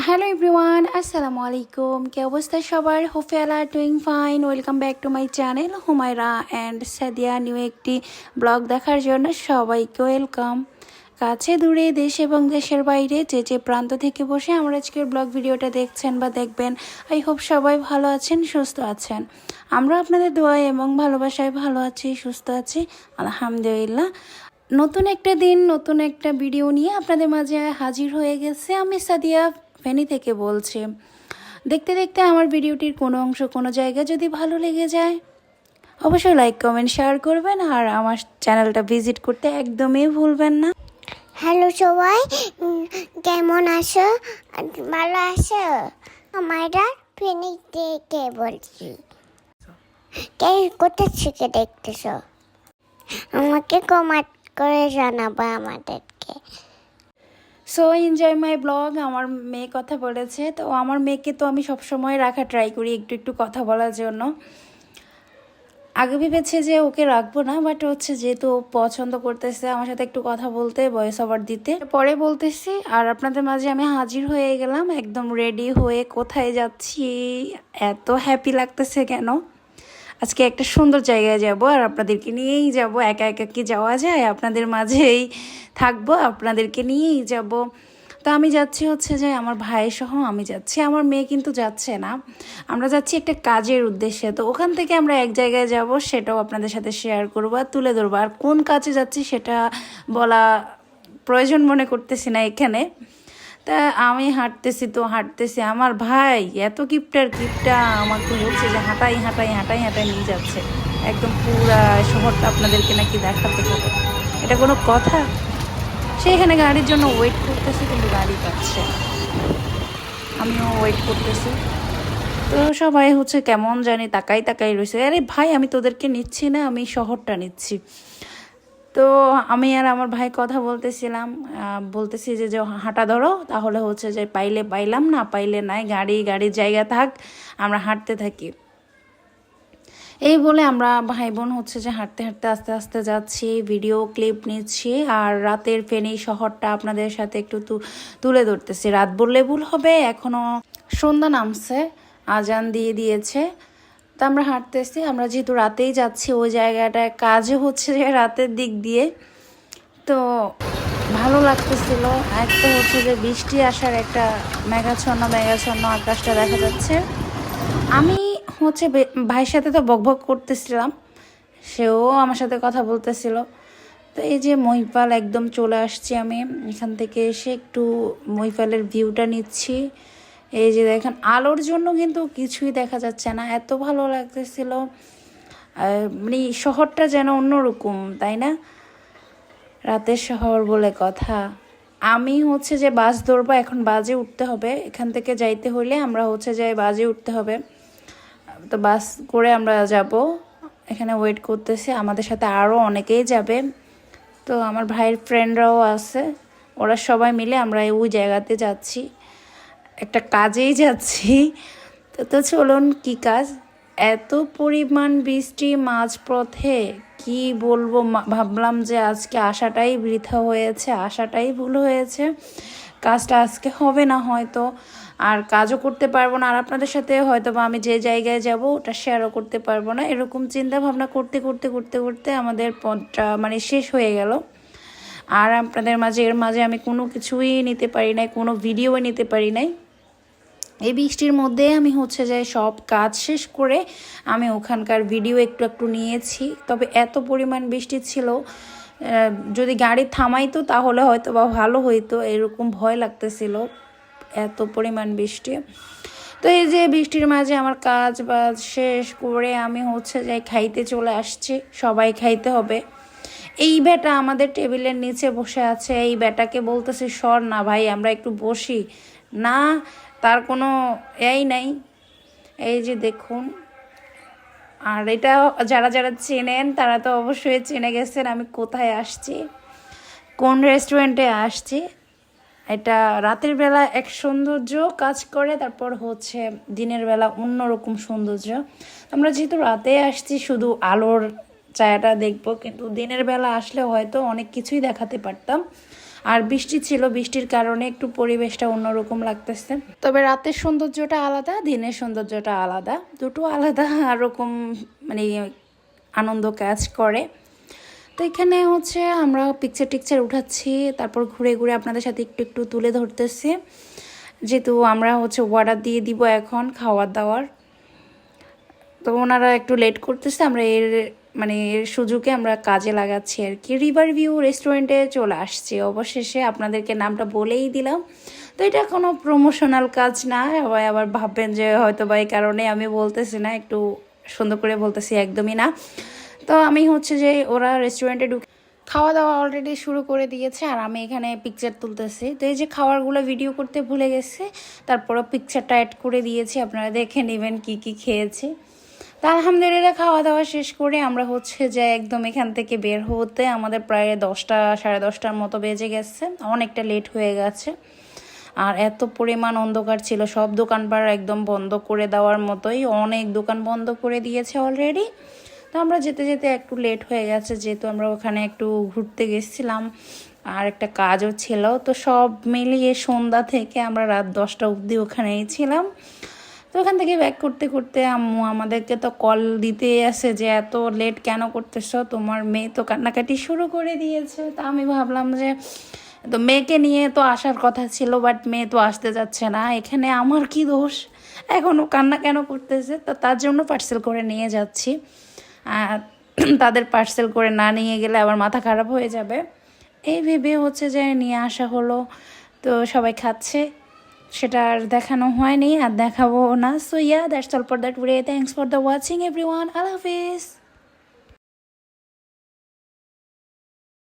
Hello everyone আসসালামু আলাইকুম কি অবস্থা সবার hope y'all doing fine welcome back to my channel Humayra and Sadia new একটি ব্লগ দেখার জন্য সবাইকে ওয়েলকাম কাছে দূরে দেশ এবং দেশের বাইরে যে যে প্রান্ত থেকে বসে আমার আজকের ব্লগ ভিডিওটা দেখছেন বা দেখবেন আই হোপ সবাই ভালো আছেন সুস্থ আছেন আমরা আপনাদের দোয়ায় এবং ভালোবাসায় ভালো আছি সুস্থ আছি আলহামদুলিল্লাহ নতুন একটা দিন নতুন একটা ভিডিও নিয়ে আপনাদের মাঝে হাজির হয়ে গেছে আমি সাদিয়া ফেনি থেকে বলছি, দেখতে দেখতে আমার ভিডিওটির কোনো অংশ কোনো জায়গা যদি ভালো লেগে যায়, অবশ্যই লাইক কমেন্ট শেয়ার করবেন আর আমার চ্যানেলটা ভিজিট করতে একদমই ভুলবেন না। হ্যালো সবাই কেমন আছো? ভালো আছো? আমরা ফেনিক থেকে বলছি। কে কোথা থেকে দেখতেছো? আমাকে কমাট করে জানাব আমাদেরকে। সো এনজয় মাই ব্লগ আমার মেয়ে কথা বলেছে। তো আমার মেয়েকে তো আমি সবসময় রাখা ট্রাই করি একটু একটু কথা বলার জন্য। আগে ভেবেছে যে ওকে রাখব না বাট হচ্ছে যেহেতু পছন্দ করতেছে, আমার সাথে একটু কথা বলতে ভয়েস ওভার দিতে। পরে বলতেছি, আর আপনাদের মাঝে আমি হাজির হয়ে গেলাম, একদম রেডি হয়ে কোথায় যাচ্ছি, এত হ্যাপি লাগতেছে কেন? আজকে একটা সুন্দর জায়গায় যাব আর আপনাদেরকে নিয়েই যাব। একা একা কি যাওয়া যায়? আপনাদের মাঝেই থাকব, আপনাদেরকে নিয়েই যাব। তো আমি যাচ্ছি হচ্ছে যে আমার ভাই সহ আমি যাচ্ছি। আমার মেয়ে কিন্তু যাচ্ছে না। আমরা যাচ্ছি একটা কাজের উদ্দেশ্যে। তো ওখান থেকে আমরা এক জায়গায় যাব, সেটাও আপনাদের সাথে শেয়ার করব আর তুলে ধরবো। আর কোন কাজে যাচ্ছি সেটা বলা প্রয়োজন মনে করতেছি না এখানে। তা আমি হাঁটতেছি তো, হাঁটতেছি। আমার ভাই এত কিপটার কিপটা আমাকে বলছে যে হাঁটাই হাঁটাই হাঁটাই হাঁটাই নিয়ে যাচ্ছে। একদম পুরা শহরটা আপনাদেরকে নাকি দেখাতে হবে। এটা কোনো কথা? সে এখানে গাড়ির জন্য ওয়েট করতেছে কিন্তু গাড়ি পাচ্ছে আমিও ওয়েট করতেছি। তো সবাই হচ্ছে কেমন জানি তাকাই তাকাই রয়েছে আরে ভাই, আমি তোদেরকে নিচ্ছি না, আমি শহরটা নিচ্ছি। তো আমি আর আমার ভাই কথা বলতেছিলাম বলতেছি যে হাঁটা ধরো, তাহলে হচ্ছে যে পাইলে পাইলাম না, পাইলে নাই, গাড়ি গাড়ির জায়গা থাক, আমরা হাঁটতে থাকি। এই বলে আমরা ভাই বোন হচ্ছে যে হাঁটতে হাঁটতে, আস্তে আস্তে যাচ্ছি ভিডিও ক্লিপ নিচ্ছি, আর রাতের ফেনী শহরটা আপনাদের সাথে একটু তুলে ধরতেছি। রাত বললে ভুল হবে, এখনও সন্ধ্যা নামছে, আজান দিয়ে দিয়েছে। তো আমরা হাঁটতেছি, আমরা যেহেতু রাতেই যাচ্ছি, ওই জায়গাটায় কাজে হচ্ছে রাতের দিক দিয়ে। তো ভালো লাগতেছিল, এক তো হচ্ছে যে বৃষ্টি আসার একটা মেঘাচ্ছন্ন মেঘাচ্ছন্ন আকাশটা দেখা যাচ্ছে। আমি হচ্ছে ভাইয়ের সাথে তো বকবক করতেছিলাম, সেও আমার সাথে কথা বলতেছিল। তো এই যে মহিপাল একদম চলে আসছি আমি, এখান থেকে এসে একটু মহিপালের ভিউটা নিচ্ছি। এই যে দেখেন, আলোর জন্য কিন্তু কিছুই দেখা যাচ্ছে না। এত ভালো লাগতেছিল। মানে শহরটা যেন অন্যরকম, তাই না? রাতের শহর বলে কথা। আমি হচ্ছে যে বাস ধরবো, এখন বাজে উঠতে হবে। এখান থেকে যাইতে হলে আমরা হচ্ছে যে বাজে উঠতে হবে। তো বাস করে আমরা যাব। এখানে ওয়েট করতেছি। আমাদের সাথে আরও অনেকেই যাবে। তো আমার ভাইয়ের ফ্রেন্ডরাও আছে। ওরা সবাই মিলে আমরা ওই জায়গাতে যাচ্ছি। একটা কাজেই যাচ্ছি। তো তো চলুন কি কাজ? এত পরিমাণ বৃষ্টি মাঝপথে, কি বলব? ভাবলাম যে আজকে আসাটাই বৃথা হয়েছে আসাটাই ভুল হয়েছে। কাজটা আজকে হবে না হয়তো। আর কাজও করতে পারব না। আর আপনাদের সাথে হয়তো বা আমি যে জায়গায় যাব, ওটা শেয়ারও করতে পারব না। এরকম চিন্তা ভাবনা করতে করতে করতে করতে আমাদের পথটা মানে শেষ হয়ে গেল। আর আপনাদের মাঝে, এর মাঝে আমি কোনো কিছুই নিতে পারি নাই, কোনো ভিডিও নিতে পারি নাই। এই বৃষ্টির মধ্যে আমি হচ্ছে যে সব কাজ শেষ করে আমি ওখানকার ভিডিও একটু একটু নিয়েছি। তবে এত পরিমাণ বৃষ্টি ছিল যদি গাড়ি থামাইতো তাহলে হয়তো বা ভালো হইতো, এরকম ভয় লাগতেছিল এত পরিমাণ বৃষ্টি। তো এই যে বৃষ্টির মাঝে আমার কাজ বাজ শেষ করে আমি হচ্ছে যে খাইতে চলে আসছি, সবাই খাইতে হবে। এই বেটা আমাদের টেবিলের নিচে বসে আছে, এই বেটাকে বলতেছে, সর না ভাই, আমরা একটু বসি। না তার কোনো এই নাই। এই যে দেখুন। আর এটা যারা যারা চেনেন, তারা তো অবশ্যই চেনে গেছেন আমি কোথায় আসছি, কোন রেস্টুরেন্টে আসছি। এটা রাতের বেলা এক সৌন্দর্য কাজ করে, তারপর হচ্ছে দিনের বেলা অন্যরকম সৌন্দর্য। আমরা যেহেতু রাতে আসছি, শুধু আলোর ছায়াটা দেখব, কিন্তু দিনের বেলা আসলে হয়তো অনেক কিছুই দেখাতে পারতাম। আর বৃষ্টি ছিল, বৃষ্টির কারণে একটু পরিবেশটা অন্যরকম লাগতেছে। তবে রাতের সৌন্দর্যটা আলাদা, দিনের সৌন্দর্যটা আলাদা। দুটো আলাদা রকম মানে আনন্দ কাজ করে। তো এখানে হচ্ছে আমরা পিকচার টিকচার উঠাচ্ছি, তারপর ঘুরে ঘুরে আপনাদের সাথে একটু একটু তুলে ধরতেছি। যেহেতু আমরা হচ্ছে অর্ডার দিয়ে দিব এখন খাওয়ার দাওয়ার। তো ওনারা একটু লেট করতেছে, আমরা এর মানে এর সুযোগে আমরা কাজে লাগাচ্ছি আর কি। রিভার ভিউ রেস্টুরেন্টে চলে আসছি। অবশেষে আপনাদেরকে নামটা বলেই দিলাম। তো এটা কোনো প্রমোশনাল কাজ না। সবাই আবার ভাববেন যে হয়তো বা এই কারণে আমি বলতেছি না, একটু সুন্দর করে বলতেছি একদমই না। তো আমি হচ্ছে যে ওরা রেস্টুরেন্টে ঢুকে খাওয়া দাওয়া অলরেডি শুরু করে দিয়েছে আর আমি এখানে পিকচার তুলতেছি। তো এই যে খাবারগুলো ভিডিও করতে ভুলে গেছে, তারপরও পিকচারটা অ্যাড করে দিয়েছি। আপনারা দেখে নেবেন কি কি খেয়েছি। তা আলহামদুলিল্লাহ খাওয়া দাওয়া শেষ করে আমরা হচ্ছে যে একদম এখান থেকে বের হতে আমাদের প্রায় দশটা, সাড়ে দশটার মতো বেজে গেছে। অনেকটা লেট হয়ে গেছে। আর এত পরিমাণ অন্ধকার ছিল, সব দোকানপাট একদম বন্ধ করে দেওয়ার মতোই অনেক দোকান বন্ধ করে দিয়েছে অলরেডি তো আমরা যেতে যেতে একটু লেট হয়ে গেছে, যেহেতু আমরা ওখানে একটু ঘুরতে গেছিলাম। আর একটা কাজও ছিল, তো সব মিলিয়ে সন্ধ্যা থেকে আমরা রাত দশটা অবধি ওখানেই ছিলাম। তো ওখান থেকে ব্যাক করতে করতে আম্মু আমাদেরকে তো কল দিতে আসে যে, এত লেট কেন করতেছ? তোমার মেয়ে তো কান্নাকাটি শুরু করে দিয়েছে। তা আমি ভাবলাম যে, তো মেয়েকে নিয়ে তো আসার কথা ছিল বাট মেয়ে তো আসতে যাচ্ছে না। এখানে আমার কি দোষ? এখনও কান্না কেন করতেছে? তো তার জন্য পার্সেল করে নিয়ে যাচ্ছি। তাদের পার্সেল করে না নিয়ে গেলে আবার মাথা খারাপ হয়ে যাবে। এই ভেবে হচ্ছে যে, নিয়ে আসা হলো। তো সবাই খাচ্ছে। সেটা আর দেখানো হয়নি, আর দেখাবো না। So yeah that's all for that video thanks for the watching everyone Allah Hafiz